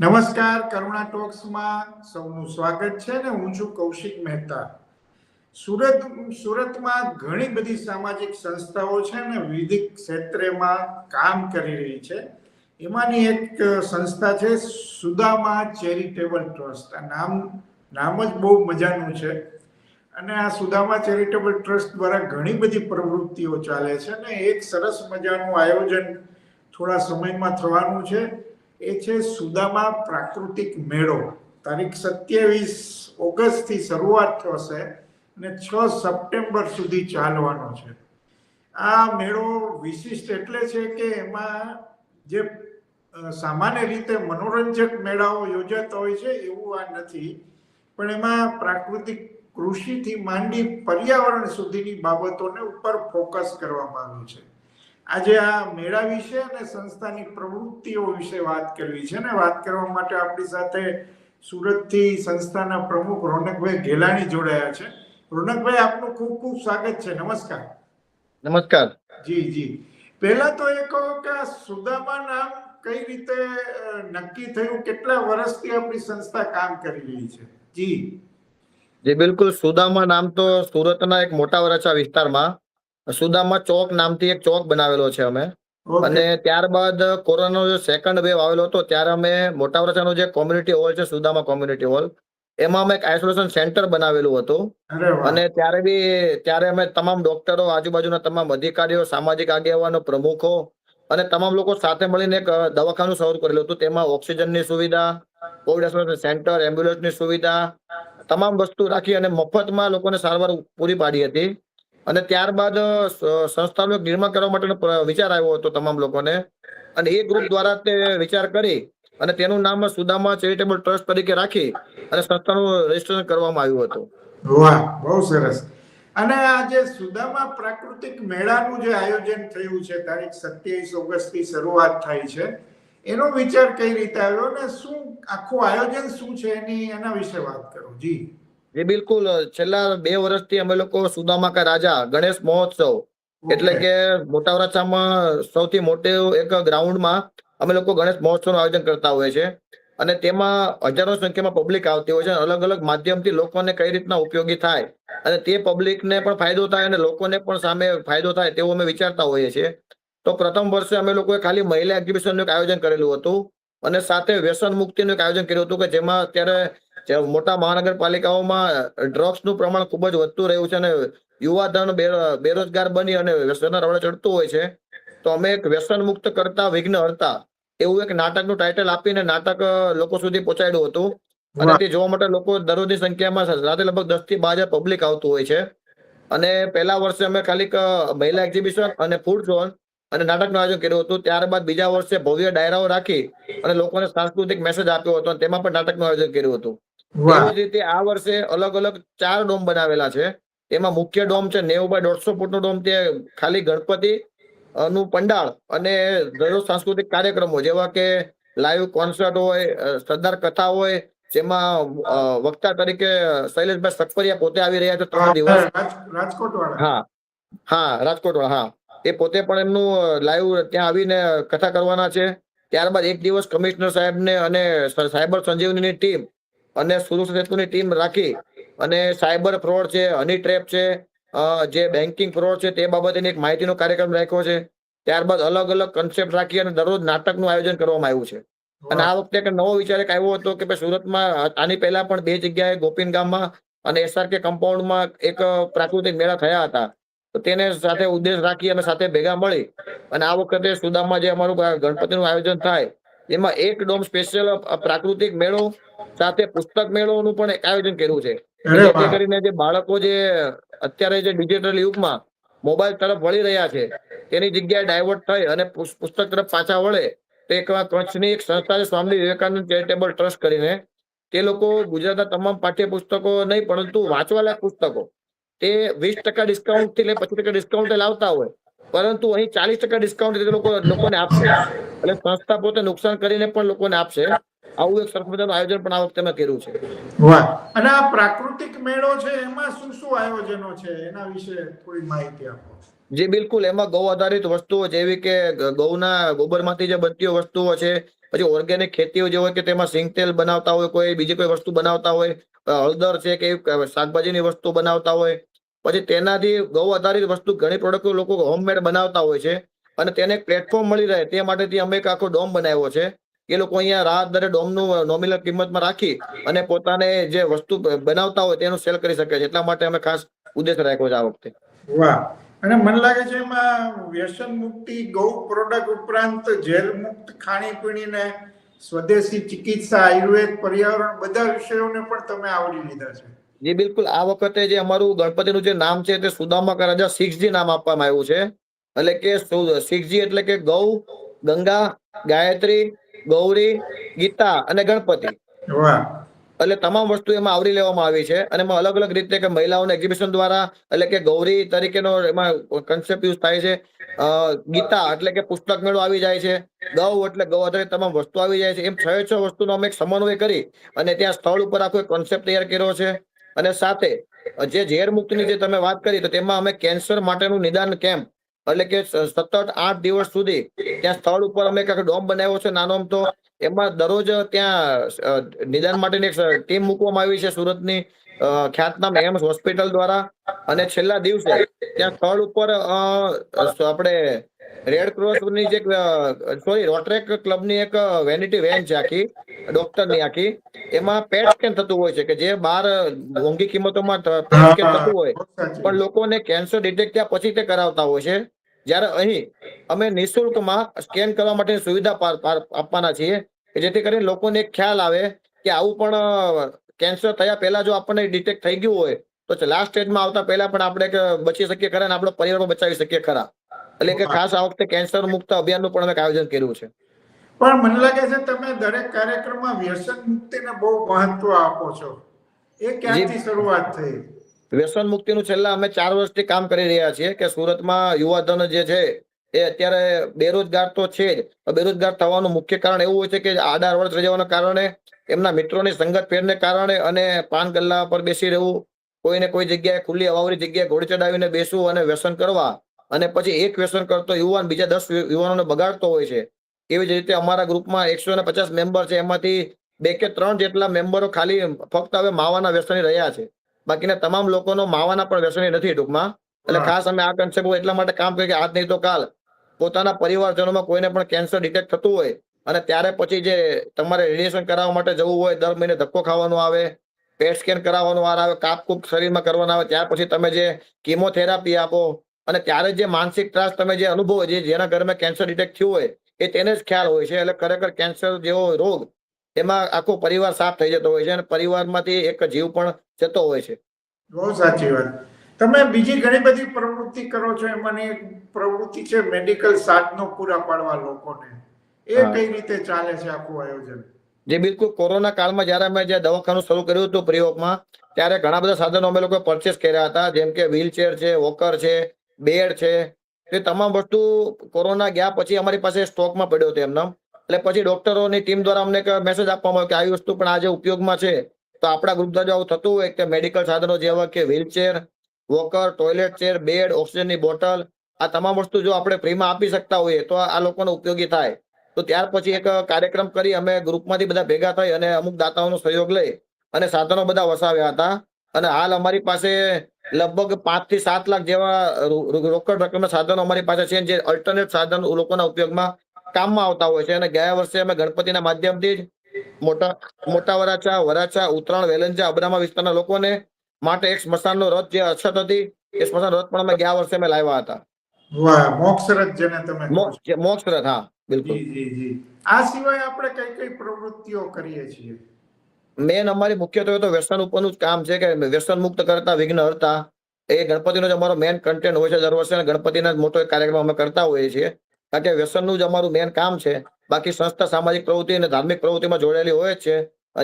નમસ્કાર, કરુણા ટોક્સમાં સૌનું સ્વાગત છે ને હું છું કૌશિક મહેતા. સુરત, સુરતમાં ઘણી બધી સામાજિક સંસ્થાઓ છે ને વિવિધ ક્ષેત્રેમાં કામ કરી રહી છે. એમાંની એક સંસ્થા છે સુદામા ચેરિટેબલ ટ્રસ્ટ. આ નામ નામ જ બહુ મજાનું છે. અને આ સુદામા ચેરિટેબલ ટ્રસ્ટ દ્વારા ઘણી બધી પ્રવૃત્તિઓ ચાલે છે ને એક સરસ મજાનું આયોજન થોડા સમયમાં થવાનું છે. એ છે સુદામા પ્રાકૃતિક મેળો. તારીખ સત્યાવીસ ઓગસ્ટથી શરૂઆત થશે અને છ સપ્ટેમ્બર સુધી ચાલવાનો છે. આ મેળો વિશિષ્ટ એટલે છે કે એમાં જે સામાન્ય રીતે મનોરંજક મેળાઓ યોજાતા હોય છે એવું આ નથી. પણ એમાં પ્રાકૃતિક કૃષિથી માંડી પર્યાવરણ સુધીની બાબતોને ઉપર ફોકસ કરવામાં આવ્યું છે. આજે આ મેળા વિશે અને સંસ્થાની પ્રવૃત્તિઓ વિશે વાત કરવી છે ને વાત કરવા માટે આપણી સાથે સુરતથી સંસ્થાના પ્રમુખ રોનકભાઈ ગેલાણી જોડાયા છે. રોનકભાઈ આપનું ખૂબ ખૂબ સ્વાગત છે. નમસ્કાર. નમસ્કાર. જી જી. પહેલા તો એ કહો કે સુદામા નામ કઈ રીતે નક્કી થયું? કેટલા વર્ષથી આપણી સંસ્થા કામ કરી રહી છે? જી. જી બિલકુલ. સુદામા નામ તો સુરતના એક મોટા વરાછા વિસ્તારમાં સુદામા ચોક નામથી એક ચોક બનાવેલો છે અમે. અને ત્યારબાદ કોરોનાનો જે સેકન્ડ વેવ આવેલો હતો ત્યારે અમે મોટા વરાછાનો જે કોમ્યુનિટી હોલ છે સુદામા કોમ્યુનિટી હોલ એમાં અમે એક આઇસોલેશન સેન્ટર બનાવેલું હતું. અને ત્યારે બી ત્યારે અમે તમામ ડોક્ટરો આજુબાજુના તમામ અધિકારીઓ સામાજિક આગેવાનો પ્રમુખો અને તમામ લોકો સાથે મળીને એક દવાખાનું શરૂ કરેલું હતું. તેમાં ઓક્સિજનની સુવિધા કોવિડ આઇસોલેશન સેન્ટર એમ્બ્યુલન્સની સુવિધા તમામ વસ્તુ રાખી અને મફતમાં લોકોને સારવાર પૂરી પાડી હતી. અને ત્યારબાદ સંસ્થાનું નિર્માણ કરવા માટેનો વિચાર આવ્યો હતો તમામ લોકોને. અને એ ગ્રુપ દ્વારા તે વિચાર કરી અને તેનું નામ સુદામા ચેરિટેબલ ટ્રસ્ટ તરીકે રાખી અને સંસ્થાનું રજીસ્ટ્રેશન કરવામાં આવ્યું હતું. વાહ, બહુ સરસ. અને આ જે સુદામા પ્રાકૃતિક મેળાનું જે આયોજન થયું છે, તારીખ સત્યાવીસ ઓગસ્ટથી શરૂઆત થાય છે, એનો વિચાર કઈ રીતે આવ્યો ને શું, આખું આયોજન શું છે એની, એના વિશે વાત કરો. જી. જી બિલકુલ છેલ્લા બે વર્ષથી અમે લોકો સુદામા કા રાજા ગણેશ મહોત્સવ. એટલે કે મોટા વરાછામાં સૌથી મોટું એક ગ્રાઉન્ડમાં અમે લોકો ગણેશ મહોત્સવનું આયોજન કરતા હોઈએ છે અને તેમાં હજારો સંખ્યામાં પબ્લિક આવતી હોય છે અલગ અલગ માધ્યમથી લોકોને કઈ રીતના ઉપયોગી થાય અને તે પબ્લિકને પણ ફાયદો થાય અને લોકોને પણ સામે ફાયદો થાય તેવું અમે વિચારતા હોઈએ છીએ. તો પ્રથમ વર્ષે અમે લોકોએ ખાલી મહિલા એક્ઝિબિશનનું એક આયોજન કરેલું હતું અને સાથે વ્યસન મુક્તિનું એક આયોજન કર્યું હતું કે જેમાં અત્યારે જે મોટા મહાનગરપાલિકાઓમાં ડ્રગ્સનું પ્રમાણ ખૂબ જ વધતું રહ્યું છે અને યુવાધન બેરોજગાર બની અને વ્યસનના રવડે ચડતું હોય છે તો અમે એક વ્યસન મુક્ત કરતા વિઘ્ન હરતા એવું એક નાટકનું ટાઇટલ આપીને નાટક લોકો સુધી પહોંચાડ્યું હતું. અને તે જોવા માટે લોકો દરરોજની સંખ્યામાં રાતે લગભગ દસથી બાર પબ્લિક આવતું હોય છે. અને પહેલા વર્ષે અમે ખાલી મહિલા એક્ઝિબિશન અને ફૂડ ઝોન અને નાટકનું આયોજન કર્યું હતું. ત્યારબાદ બીજા વર્ષે ભવ્ય ડાયરાઓ રાખી અને લોકોને સાંસ્કૃતિક મેસેજ આપ્યો હતો અને તેમાં પણ નાટકનું આયોજન કર્યું હતું. એવી જ રીતે આ વર્ષે અલગ અલગ ચાર ડોમ બનાવેલા છે. તેમાં મુખ્ય ડોમ છે નેવું બાય દોઢસો ફૂટનો ડોમ તે ખાલી ગણપતિ નું પંડાળ અને દરરોજ સાંસ્કૃતિક કાર્યક્રમો જેવા કે લાઈવ કોન્સર્ટ હોય સરદાર કથા હોય જેમાં વક્તા તરીકે શૈલેષભાઈ સકપરિયા પોતે આવી રહ્યા છે ત્રણ દિવસ. રાજકોટ હા હા રાજકોટ હા. એ પોતે પણ એમનું લાઈવ ત્યાં આવીને કથા કરવાના છે. ત્યારબાદ એક દિવસ કમિશનર સાહેબને અને સ- સાયબર સંજીવનીની ટીમ અને સુરક્ષા સેતુની ટીમ રાખી અને સાયબર ફ્રોડ છે, હની ટ્રેપ છે જે બેન્કિંગ ફ્રોડ છે, તે બાબતેની એક માહિતીનો કાર્યક્રમ રાખ્યો છે. ત્યારબાદ અલગ અલગ કન્સેપ્ટ રાખી અને દરરોજ નાટકનું આયોજન કરવામાં આવ્યું છે. અને આ વખતે એક નવો વિચાર એક આવ્યો હતો કે સુરતમાં આની પહેલા પણ બે જગ્યાએ ગોપીન ગામમાં અને એસઆરકે કમ્પાઉન્ડમાં એક પ્રાકૃતિક મેળા થયા હતા. તો તેને સાથે ઉદ્દેશ રાખી અમે સાથે ભેગા મળી અને આ વખતે સુદામમાં જે અમારું ગણપતિનું આયોજન થાય એમાં એક ડોમ સ્પેશિયલ પ્રાકૃતિક મેળો સાથે પુસ્તક મેળોનું પણ એક આયોજન કર્યું છે. જેથી કરીને જે બાળકો જે અત્યારે જે ડિજિટલ યુગમાં મોબાઈલ તરફ વળી રહ્યા છે તેની જગ્યાએ ડાયવર્ટ થઈ અને પુસ- પુસ્તક તરફ પાછા વળે તો એક કચ્છની એક સંસ્થા છે સ્વામી વિવેકાનંદ ચેરિટેબલ ટ્રસ્ટ કરીને તે લોકો ગુજરાતના તમામ પાઠ્યપુસ્તકો નહીં પરંતુ વાંચવાલાયક પુસ્તકો તે વીસ ટકા ડિસ્કાઉન્ટથી લઈ પચીસ ટકા ડિસ્કાઉન્ટ લાવતા હોય પરંતુ અહીં ચાલીસ ટકા ડિસ્કાઉન્ટ લોકો લોકોને આપશે એટલે સંસ્થા પોતે નુકસાન કરીને પણ લોકોને આપશે. આવું એક સરસ મજાનું આયોજન પણ આ વખતે મેં કર્યું છે. વાહ. અને આ પ્રાકૃતિક મેળો છે એમાં શું શું આયોજનો છે? એના વિશે થોડી માહિતી આપો. જે બિલકુલ એમાં ગૌ આધારિત વસ્તુઓ જેવી કે ગૌના ગોબરમાંથી જે બનતી વસ્તુઓ છે પછી ઓર્ગેનિક ખેતીઓ જે હોય કે તેમાં સિંગ તેલ બનાવતા હોય કોઈ બીજી કોઈ વસ્તુ બનાવતા હોય હળદર છે કે શાકભાજીની વસ્તુ બનાવતા હોય પછી તેનાથી ગૌ આધારિત વસ્તુ ઘણી પ્રોડક્ટો લોકો હોમમેડ બનાવતા હોય છે અને તેને પ્લેટફોર્મ મળી રહે તે માટેથી અમે એક આખો ડોમ બનાવ્યો છે. એ લોકો અહીંયા રાહત દરે ડોમનું નોમિનલ કિંમતમાં રાખી અને પોતાને જે વસ્તુ બનાવતા હોય તેનું સેલ કરી શકે છે. એટલા માટે અમે ખાસ ઉદ્દેશ રાખ્યો છે આ વખતે. વાહ. અને મને લાગે છે એમાં વ્યસન મુક્તિ, ગૌ પ્રોડક્ટ ઉપરાંત ઝેર મુક્ત ખાણીપીણી ને સ્વદેશી ચિકિત્સા, આયુર્વેદ, પર્યાવરણ બધા વિષયોને પણ તમે આવરી લીધા છે. જી બિલકુલ. આ વખતે જે અમારું ગણપતિનું જે નામ છે તે સુદામા રાજા સિક્સજી નામ આપવામાં આવ્યું છે. એટલે કે સિક્સજી એટલે કે ગૌ ગંગા ગાયત્રી ગૌરી ગીતા અને ગણપતિ. એટલે તમામ વસ્તુ એમાં આવરી લેવામાં આવી છે અને એમાં અલગ અલગ રીતે કે મહિલાઓને એક્ઝિબિશન દ્વારા એટલે કે ગૌરી તરીકેનો એમાં કન્સેપ્ટ યુઝ થાય છે. અ, ગીતા એટલે કે પુસ્તક મેળો આવી જાય છે. ગૌ એટલે ગૌ આધારિત તમામ વસ્તુ આવી જાય છે. એમ છ છ વસ્તુનો અમે એક સમન્વય કરી અને ત્યાં સ્થળ ઉપર આખો એક કોન્સેપ્ટ તૈયાર કર્યો છે. અને સાથે, જે ઝેર મુક્તની જે તમે વાત કરી, તો તેમાં અમે કેન્સર માટેનું નિદાન કેમ્પ, એટલે કે સતત આઠ દિવસ સુધી ત્યાં સ્થળ ઉપર અમે એક ડોમ બનાવ્યો છે, નાનો તો, એમાં દરરોજ ત્યાં નિદાન માટેની એક ટીમ મૂકવામાં આવી છે સુરતની ખ્યાતનામ એમ્સ હોસ્પિટલ દ્વારા, અને છેલ્લા દિવસે ત્યાં સ્થળ ઉપર આપણે રેડ ક્રોસની જે સોરી રોટરેક ક્લબની એક વેનિટી વેન છે આખી ડોક્ટરની આખી. એમાં પેટ સ્કેન થતું હોય છે કે જે બહાર મોંઘી કિંમતોમાં પેટ સ્કેન થતું હોય. પણ લોકોને કેન્સર ડિટેક્ટ થયા પછી તે કરાવતા હોય છે. જ્યારે અહીં અમે નિઃશુલ્કમાં સ્કેન કરવા માટેની સુવિધા આપવાના છીએ કે જેથી કરીને લોકોને એક ખ્યાલ આવે કે આવું પણ કેન્સર થયા પહેલા જો આપણને ડિટેક્ટ થઈ ગયું હોય તો લાસ્ટ સ્ટેજમાં આવતા પહેલા પણ આપણે બચી શકીએ ખરા અને આપણો પરિવાર બચાવી શકીએ ખરા. એટલે કે ખાસ આ વખતે કેન્સર મુક્ત અભિયાનનું પણ અમે આયોજન કર્યું છે. પણ મને લાગે છે તમે દરેક કાર્યક્રમમાં વ્યસન મુક્તિને બહુ મહત્વ આપો છો. એ ક્યાંથી શરૂઆત થઈ? વ્યસન મુક્તિનું છેલ્લા અમે ચાર વર્ષથી કામ કરી રહ્યા છીએ કે સુરતમાં યુવાધન જે છે એ અત્યારે બેરોજગાર તો છે જ બેરોજગાર થવાનું મુખ્ય કારણ એવું હોય છે કે આડા વર્ષ જવાના કારણે એમના મિત્રોની સંગત ફેરને કારણે અને પાન ગલ્લા પર બેસી રહેવું કોઈને કોઈ જગ્યાએ ખુલ્લી અવાવરી જગ્યાએ ઘોડી ચડાવીને બેસવું અને વ્યસન કરવા અને પછી એક વ્યસન કરતો યુવાન બીજા દસ યુવાનોને બગાડતો હોય છે. એવી જ રીતે અમારા ગ્રુપમાં એકસો ને પચાસ મેમ્બર છે. એમાંથી બે કે ત્રણ જેટલા મેમ્બરો ખાલી ફક્ત હવે માવાના વ્યસની રહ્યા છે. બાકીના તમામ લોકોનો માવાના પણ વ્યસની નથી ટૂંકમાં. એટલે ખાસ અમે આ કન્સેપ્ટ એટલા માટે કામ કરીએ કે આજ નહીં તો કાલ. પોતાના પરિવારજનોમાં કોઈને પણ કેન્સર ડિટેક્ટ થતું હોય અને ત્યારે પછી જે તમારે રેડિયેશન કરાવવા માટે જવું હોય દર મહિને ધક્કો ખાવાનો આવે પેટ સ્કેન કરાવવાનો વાર આવે કાપ કૂપ શરીરમાં કરવાનો આવે ત્યાર પછી તમે જે કીમોથેરાપી આપો અને ત્યારે જે માનસિક ત્રાસ તમે જે અનુભવો જે જેના ઘરમાં કેન્સર ડિટેક્ટ થયું હોય એ તેને જ ખ્યાલ હોય છે. એટલે ખરેખર કેન્સર જેવો રોગ એમાં આખો પરિવાર સાફ થઈ જતો હોય છે અને પરિવારમાંથી એક જીવ પણ જતો હોય છે. બહુ સાચી વાત. તમે બીજી ઘણી બધી પ્રવૃત્તિ કરો છો એમાંની પ્રવૃત્તિ છે મેડિકલ સાધનો પૂરા પાડવા લોકોને. એ કઈ રીતે ચાલે છે આખું આયોજન? જે બિલકુલ કોરોના કાળમાં જ્યારે અમે જે દવાખાનું શરૂ કર્યું હતું પ્રયોગમાં ત્યારે ઘણા બધા સાધનો અમે લોકો પરચેસ કર્યા હતા જેમ કે વ્હીલચેર છે વોકર છે બેડ છે. તે તમામ વસ્તુ કોરોના ગયા પછી અમારી પાસે સ્ટોકમાં પડ્યો હતો એમને એટલે પછી ડોક્ટરોની ટીમ દ્વારા અમને મેસેજ આપવામાં આવ્યો કે આવી વસ્તુ પણ આજે ઉપયોગમાં છે. તો આપણા ગ્રુપ દ્વારા આવું થતું હોય કે મેડિકલ સાધનો જેવા કે wheelchair walker toilet chair bed ઓક્સિજનની બોટલ આ તમામ વસ્તુ જો આપણે ફ્રીમાં આપી શકતા હોઈએ તો આ લોકોને ઉપયોગી થાય. તો ત્યાર પછી એક કાર્યક્રમ કરી અમે ગ્રુપમાંથી બધા ભેગા થઈ અને અમુક દાતાઓનો સહયોગ લઈ અને સાધનો બધા વસાવ્યા હતા. અને હાલ અમારી પાસે લગભગ પાંચથી સાત લાખ જેવા રોકડ રકમના સાધનો અમારી પાસે છે જે અલ્ટરનેટ સાધન લોકોના ઉપયોગમાં કામમાં આવતા હોય છે. અને ગયા વર્ષે અમે ગણપતિના માધ્યમથી જ મોટા મોટા વરાછા વરાછા ઉત્તરાયણ વેલંજા અબરામા વિસ્તારના લોકોને માટે એક સ્મશાનનો રથ જે અછત હતી એ સ્મશાન રથ પણ અમે ગયા વર્ષે અમે લાવ્યા હતા. વાહ મોક્ષરથ જેને તમે મોક્ષ રથ હા બિલકુલ. જી જી. જી આ સિવાય આપણે કઈ કઈ પ્રવૃત્તિઓ કરીએ છીએ? મેન અમારી મુખ્યત્વે તો વ્યસન ઉપરનું જ કામ છે કે વ્યસન મુક્ત કરતા વિઘ્ન હરતા. એ ગણપતિનો જ અમારો મેન કન્ટેન્ટ હોય છે દર વર્ષે ગણપતિના જ મોટો કાર્યક્રમ અમે કરતા હોઈએ છીએ. કારણ કે વ્યસનનું જ અમારું મેન કામ છે. બાકી સંસ્થા સામાજિક પ્રવૃત્તિ અને ધાર્મિક પ્રવૃત્તિમાં જોડાયેલી હોય છે.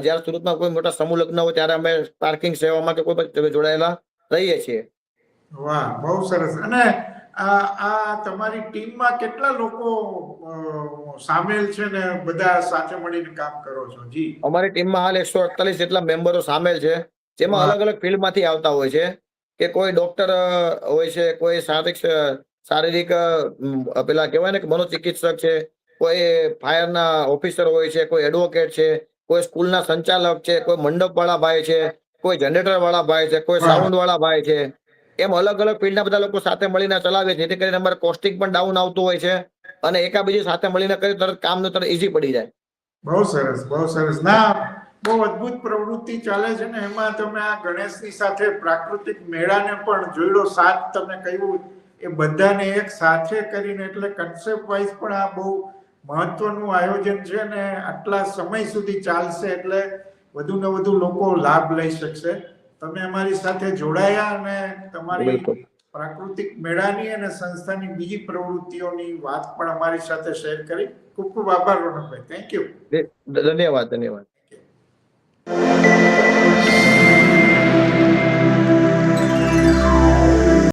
જ્યારે સુરતમાં કોઈ મોટા સમૂહ લગ્ન હોય ત્યારે અમે પાર્કિંગ સેવામાં કે કોઈ જોડાયેલા રહીએ છીએ. વાહ, બહુ સરસ. અને આ તમારી ટીમમાં કેટલા લોકો સામેલ છે ને બધા સાથે મળીને કામ કરો છો? જી. અમારી ટીમમાં હાલ એકસો અડતાલીસ જેટલા મેમ્બરો સામેલ છે. જેમાં અલગ અલગ ફિલ્ડમાંથી આવતા હોય છે. કે કોઈ ડોક્ટર હોય છે કોઈ શારીરિક શારીરિક પેલા કહેવાય ને કે મનોચિકિત્સક છે. કોઈ ફાયરના ઓફિસર હોય છે કોઈ એડવોકેટ છે કોઈ સ્કૂલના સંચાલક છે કોઈ મંડપ વાળા ભાઈ છે કોઈ જનરેટર વાળા ભાઈ છે કોઈ સાઉન્ડ વાળા ભાઈ છે. એમ અલગ અલગ ફિલ્ડના બધા લોકો સાથે મળીને ચલાવે છે. જેથી કરીને અમારે કોસ્ટિંગ પણ ડાઉન આવતું હોય છે અને એકાબીજી સાથે મળીને કરી તરત કામ તરત ઈઝી પડી જાય. બહુ સરસ બહુ સરસ. ના, બહુ અદ્ભુત પ્રવૃત્તિ ચાલે છે ને. એમાં તમે આ ગણેશની સાથે પ્રાકૃતિક મેળાને પણ જોડો સાથ તમે કહ્યું, એ બધાને એક સાથે કરીને એટલે કન્સેપ્ટ વાઇઝ પણ આ બહુ મહત્વનું આયોજન છે ને. આટલા સમય સુધી ચાલશે એટલે વધુ ને વધુ લોકો લાભ લઈ શકશે. તમે અમારી સાથે જોડાયા અને તમારી પ્રાકૃતિક મેળાની અને સંસ્થાની બીજી પ્રવૃત્તિઓની વાત પણ અમારી સાથે શેર કરી. ખૂબ ખૂબ આભાર રોનકભાઈ. થેન્ક યુ ધન્યવાદ ધન્યવાદ.